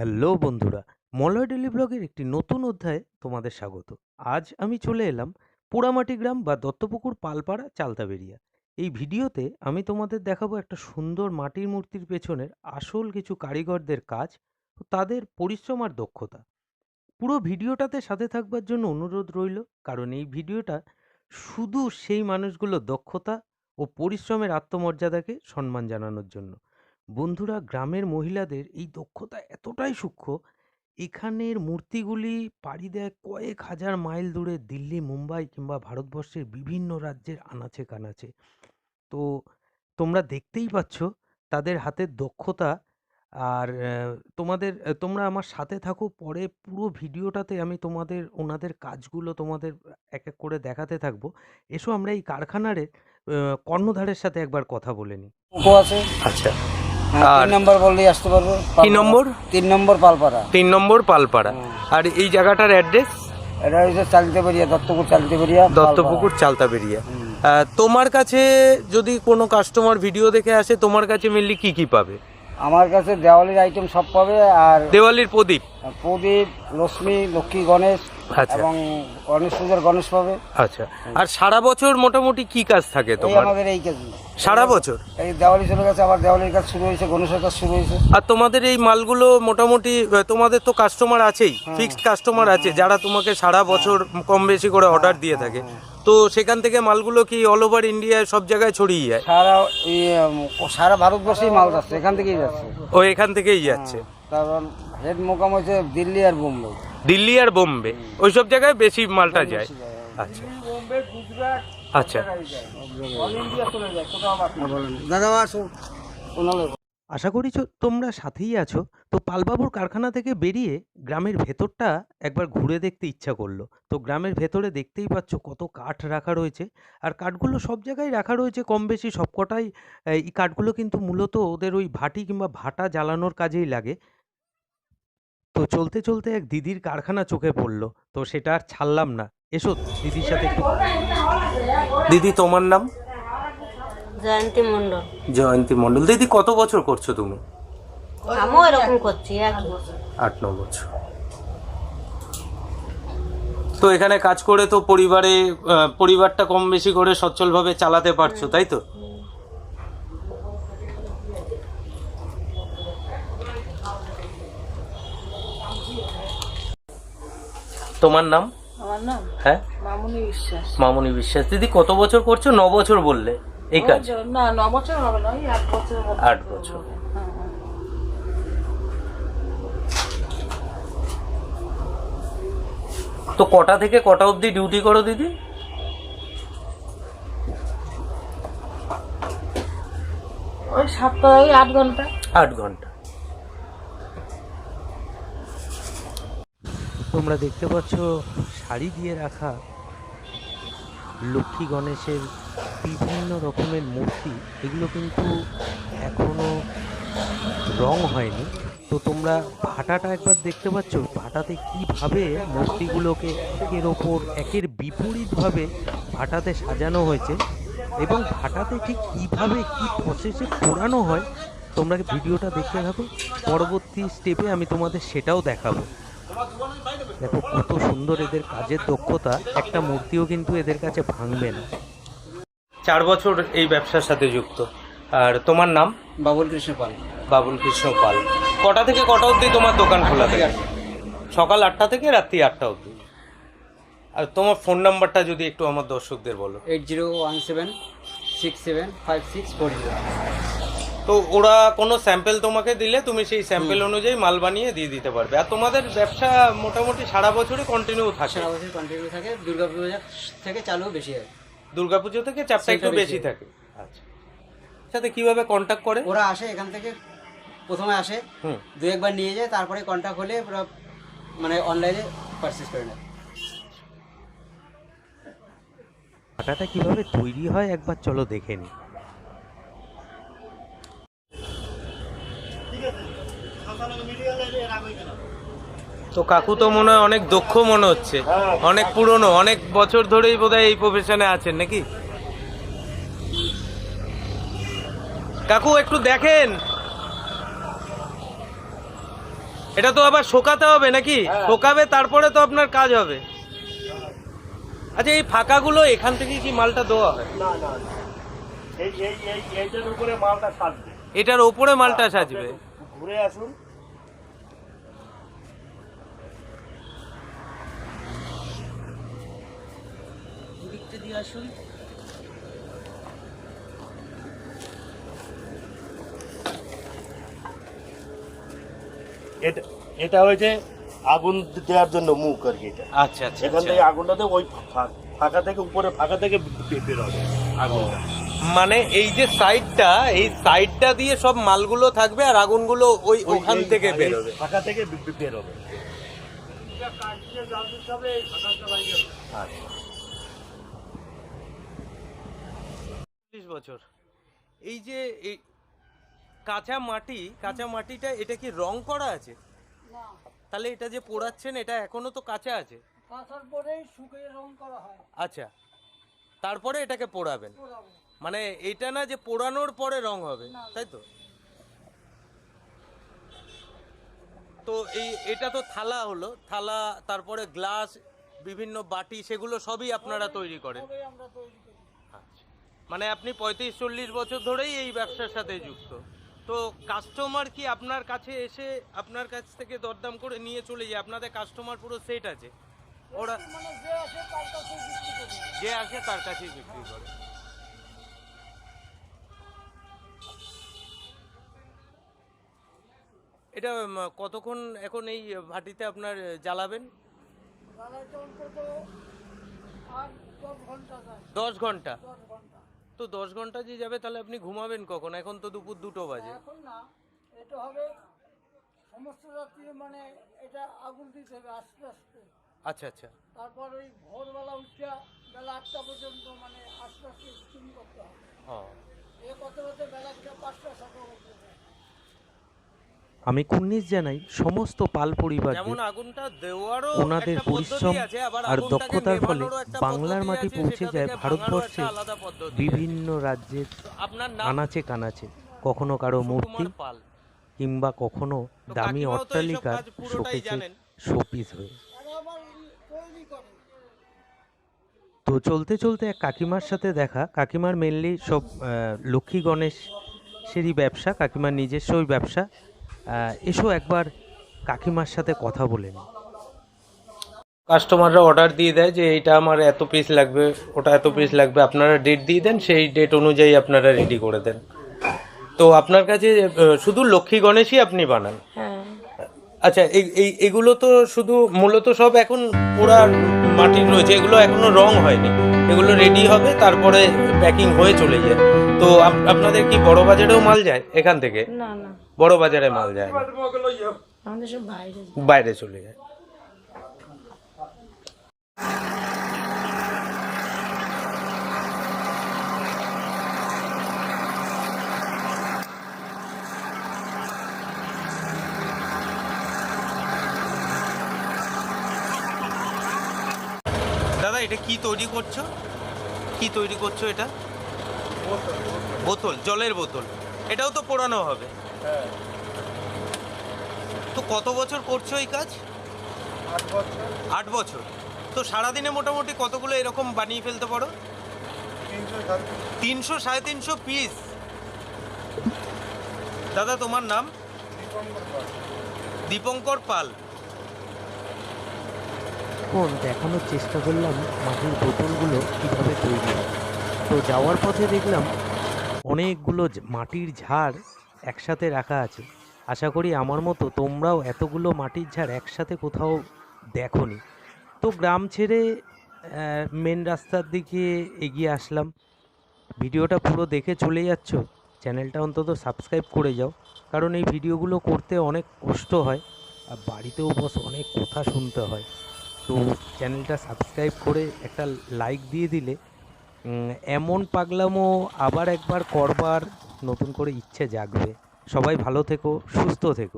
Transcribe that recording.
Hello বন্ধুরা, Malay daily ব্লগের একটি নতুন অধ্যায়ে তোমাদের স্বাগত। আজ আমি চলে এলাম পোড়ামাটি গ্রাম বা দত্তপুকুর পালপাড়া চালতাবেরিয়া এই ভিডিওতে আমি তোমাদের দেখাবো একটা সুন্দর মাটির মূর্তির পেছনের আসল কিছু কারিগরদের কাজ ও তাদের পরিশ্রম আর দক্ষতা। পুরো ভিডিওটাতে সাথে থাকবার জন্য অনুরোধ রইল, কারণ এই ভিডিওটা শুধু সেই মানুষগুলোর দক্ষতা ও পরিশ্রমের আত্মমর্যাদাকে সম্মান জানানোর জন্য। বন্ধুরা গ্রামের মহিলাদের এই দক্ষতা এতটাই সূক্ষ্ম এখানের মূর্তিগুলি পাড়ি দেয় কয়েক হাজার মাইল দূরে দিল্লি মুম্বাই কিংবা ভারতবর্ষের বিভিন্ন রাজ্যের আনাচে কানাচে। তো তোমরা দেখতেই পাচ্ছ তাদের হাতের দক্ষতা আর তোমাদের তোমরা আমার সাথে থাকো পরে পুরো ভিডিওটাতে আমি তোমাদের ওনাদের কাজগুলো তোমাদের এক এক করে দেখাতে থাকব। এসো আমরা এই কারখানার কর্ণধারের সাথে একবার কথা বলে নিই। আছে? আচ্ছা। আর- তিন নম্বর বললেই আসতে পারবে কি নম্বর? তিন নম্বর পালপাড়া। তিন নম্বর পালপাড়া। আর এই জায়গাটার অ্যাড্রেস এটা হচ্ছে দত্তপুর দত্তপুকুর চালতাবেরিয়া তোমার কাছে যদি কোনো কাস্টমার ভিডিও দেখে আসে তোমার কাছে মেনলি কি কি পাবে? আমার কাছে দেওয়ালির আইটেম সব পাবে আর দেওয়ালির প্রদীপ? প্রদীপ লক্ষ্মী লক্ষ্মী গণেশ এবং গণেশ পূজার গণেশ পাবে। আচ্ছা। আর সারা বছর মোটামুটি কি কাজ থাকে তোমার? আমাদের এই কাজ সারা বছর? এই দেওয়ালি চলে গেছে আবার দেওয়ালির কাজ শুরু হয়েছে গণেশের কাজ শুরু হয়েছে। আর তোমাদের এই মালগুলো মোটামুটি তোমাদের তো কাস্টমার আছেই ফিক্সড কাস্টমার আছে যারা তোমাকে সারা বছর কম বেশি করে অর্ডার দিয়ে থাকে। তো সেখান থেকে মালগুলো কি অল ওভার ইন্ডিয়ায় সব জায়গায় ছড়িয়ে যায়? সারা সারা ভারতবর্ষেই মাল যাচ্ছে এখান থেকেই যাচ্ছে। ও এখান থেকেই যাচ্ছে। কারণ হেড মোকাম হচ্ছে দিল্লি আর বোম্বে দিল্লি আর বোম্বে, ওইসব জায়গায় বেশি মালটা যায়। আচ্ছা। আচ্ছা। আশা করি তোমরা সাথেই আছো। তো পালবাবুর কারখানা থেকে বেরিয়ে গ্রামের ভেতরটা একবার ঘুরে দেখতে ইচ্ছা করল। তো গ্রামের ভেতরে দেখতেই পাচ্ছ কত কাঠ রাখা রয়েছে। আর কাঠগুলো সব জায়গায় রাখা রয়েছে, কম বেশি সবকটাই, এই কাঠগুলো কিন্তু মূলত ওদের ওই ভাটি কিংবা ভাটা জ্বালানোর কাজেই লাগে। তো চলতে চলতে এক দিদির কারখানা চোখে পড়ল। তো সেটা আর ছাড়লাম না। এসো দিদির সাথে একটু দিদি তোমার নাম? জয়ন্তী মণ্ডল। জয়ন্তী মণ্ডল। দিদি কত বছর করছ তুমি? আমিও এরকম করছি আট ন বছর। তো এখানে কাজ করে তো পরিবারে পরিবারটা কম বেশি করে সচ্ছলভাবে চালাতে পারছ তাই তো? তোমার নাম? আমার নাম হ্যাঁ? মামুনি বিশ্বাস। মামুনি বিশ্বাস। দিদি কত বছর করছ? ন বছর বললে এই কাজ। না ন বছর হবে না আট বছর আট বছর। হ্যাঁ, হ্যাঁ। তো কটা থেকে কটা অবধি ডিউটি করো দিদি? ওই সাতটা আট ঘণ্টা। আট ঘণ্টা। তোমরা দেখতে পাচ্ছ শাড়ি দিয়ে রাখা লক্ষ্মী গণেশের বিভিন্ন রকমের মূর্তি। এগুলো কিন্তু এখনও রং হয়নি। তো তোমরা ভাটাটা একবার দেখতে পাচ্ছ, ভাটাতে কীভাবে মূর্তিগুলোকে একের ওপর, একের বিপরীতভাবে ভাটাতে সাজানো হয়েছে এবং ভাটাতে ঠিক কীভাবে কি প্রসেসে পোড়ানো হয়, তোমরা ভিডিওটা দেখতে থাকো। পরবর্তী স্টেপে আমি তোমাদের সেটাও দেখাবো। দেখো কত সুন্দর এদের কাজের দক্ষতা একটা মূর্তিও কিন্তু এদের কাছে ভাঙবে না। চার বছর এই ব্যবসার সাথে যুক্ত। আর তোমার নাম? বাবুল কৃষ্ণ পাল। বাবুল কৃষ্ণ পাল। কটা থেকে কটা অবধি তোমার দোকান খোলা থাকে সকাল আটটা থেকে রাত্রি আটটা অবধি। আর তোমার ফোন নাম্বারটা যদি একটু আমার দর্শকদের বলো। Eight zero one seven six seven five six four zero. তো ওরা কোনো স্যাম্পেল তোমাকে দিলে তুমি সেই স্যাম্পেল অনুযায়ী মাল বানিয়ে দিয়ে দিতে পারবে। আর তোমাদের ব্যবসা মোটামুটি সারা বছরই কন্টিনিউ থাকে। সারা বছর কন্টিনিউ থাকে। দুর্গা পূজা থেকে চালু বেশি হয়। দুর্গাপুজো থেকে চাপটা একটু বেশি। থাকে। আচ্ছা। সাথে কীভাবে কন্ট্যাক্ট করে? ওরা আসে এখান থেকে প্রথমে আসে। হুম। দু একবার নিয়ে যায় তারপরে কন্ট্যাক্ট হলে ওরা মানে অনলাইনে পারচেস করে নেয়। আটাটা কীভাবে তৈরি হয় একবার চলো দেখে নি। তো কাকু তো মনে হয় অনেক দক্ষ মনে হচ্ছে। অনেক পুরনো অনেক বছর ধরেই বোধহয় এই প্রফেশনে আছেন নাকি? কাকু একটু দেখেন। এটা তো আবার শোকাতে হবে নাকি? শোকাবে তারপরে তো আপনার কাজ হবে। আচ্ছা এই ফাঁকাগুলো এখান থেকে কি মালটা দেওয়া হয়? না না এইটার উপরে মালটা সাজবে। এটার মালটা সাজবে। ঘুরে আসুন। এটা এটা হয়েছে আগুন দেওয়ার জন্য মুখ আর কি এটা। আচ্ছা আচ্ছা এখান থেকে আগুনটাতে ওই ফাঁকা থেকে উপরে ফাঁকা থেকে বেরোবে আগুনটা। মানে এই যে সাইডটা এই সাইডটা দিয়ে সব মালগুলো থাকবে আর আগুনগুলো ওই ওই- ওখান থেকে বেরোবে ফাঁকা থেকে বেরোবে আচ্ছা। বছর। এই যে এই কাঁচা মাটি কাঁচা মাটিটা এটা কি রং করা আছে? তাহলে এটা যে পোড়াচ্ছেন এটা এখনও তো কাঁচা আছে? কাঁচার পরেই শুকিয়ে রং করা হয়। আচ্ছা। তারপরে এটাকে পোড়াবেন? মানে এটা না যে পোড়ানোর পরে রং হবে তাই তো? তো এই এটা তো থালা হলো। থালা তারপরে গ্লাস বিভিন্ন বাটি সেগুলো সবই আপনারা তৈরি করেন আমরা তৈরি করি আচ্ছা মানে আপনি পঁয়ত্রিশ চল্লিশ বছর ধরেই এই ব্যবসার সাথে যুক্ত। তো কাস্টমার কি আপনার কাছে এসে আপনার কাছ থেকে দরদাম করে নিয়ে চলে যায়? আপনাদের কাস্টমার পুরো সেট আছে। ওরা মানে যে আসে তার কাছেই বিক্রি করে। এটা কতক্ষণ এখন এই ভাটিতে আপনার জ্বালাবেন? দশ ঘণ্টা। তো দশ ঘণ্টা যে যাবে তাহলে আপনি ঘুমাবেন কখন? এখন তো দুপুর দুটো বাজে। এখন না এটা হবে সমস্ত রাত্রি মানে এটা আগুন দিতে হবে আস্তে আস্তে। আচ্ছা আচ্ছা। তারপর ওই ভোরবেলা উঠা বেলা আটটা পর্যন্ত মানে আস্তে আস্তে স্টিম করতে হবে। এ করতে করতে বেলা পাঁচটা সাতটা পর্যন্ত। আমি কুর্নিশ জানাই সমস্ত পাল দেওয়ারও ওনাদের পরিশ্রম আর দক্ষতার ফলে বাংলার মাটি পৌঁছে যায় আছে। বিভিন্ন রাজ্যের আনাচে কানাচে কখনো কারও মূর্তি কিংবা কখনো দামি অট্টালিকার জানেন। শোপিস হয়ে তো চলতে চলতে এক কাকিমার সাথে দেখা কাকিমার মেনলি সব লক্ষ্মী গণেশেরই ব্যবসা কাকিমার নিজস্বই ব্যবসা এসো একবার কাকিমার সাথে কথা বলে নি কাস্টমাররা অর্ডার দিয়ে দেয় যে এইটা আমার এত পিস লাগবে ওটা এত পিস লাগবে আপনারা ডেট দিয়ে দেন সেই ডেট অনুযায়ী আপনারা রেডি করে দেন। তো আপনার কাছে শুধু লক্ষ্মী গণেশই আপনি বানান? হ্যাঁ। আচ্ছা এই- এই এগুলো তো শুধু মূলত সব এখন পোড়া মাটির রয়েছে এগুলো এখনও রং হয়নি। এগুলো রেডি হবে তারপরে প্যাকিং হয়ে চলে যায়। তো আপনাদের কি বড় বাজারেও মাল যায় এখান থেকে? না না। বড় বাজারে মাল যায় না। আমাদের সব বাইরে বাইরে চলে যায়। দাদা এটা কি তৈরি করছ? কি তৈরি করছ এটা? বোতল জলের বোতল। এটাও তো পোড়ানো হবে। তো কত বছর করছ এই কাজ? আট বছর। তো সারাদিনে মোটামুটি কতগুলো এরকম বানিয়ে ফেলতে পারো? তিনশো সাড়ে তিনশো। পিস দাদা তোমার নাম? দীপঙ্কর পাল। কোন দেখানোর চেষ্টা করলাম মাটির বোতলগুলো কীভাবে তৈরি হয়? তো যাওয়ার পথে দেখলাম অনেকগুলো মাটির ঝাড় একসাথে রাখা আছে। আশা করি আমার মতো তোমরাও এতগুলো মাটির ঝাড় একসাথে কোথাও দেখোনি। তো গ্রাম ছেড়ে মেন রাস্তার দিকে এগিয়ে আসলাম। ভিডিওটা পুরো দেখে চলে যাচ্ছ, চ্যানেলটা অন্তত সাবস্ক্রাইব করে যাও। কারণ এই ভিডিওগুলো করতে অনেক কষ্ট হয়, আর বাড়িতেও বস অনেক কথা শুনতে হয়। তো চ্যানেলটা সাবস্ক্রাইব করে একটা লাইক দিয়ে দিলে এমন পাগলামো আবার একবার করবার নতুন করে ইচ্ছে জাগবে। সবাই ভালো থেকো সুস্থ থেকো।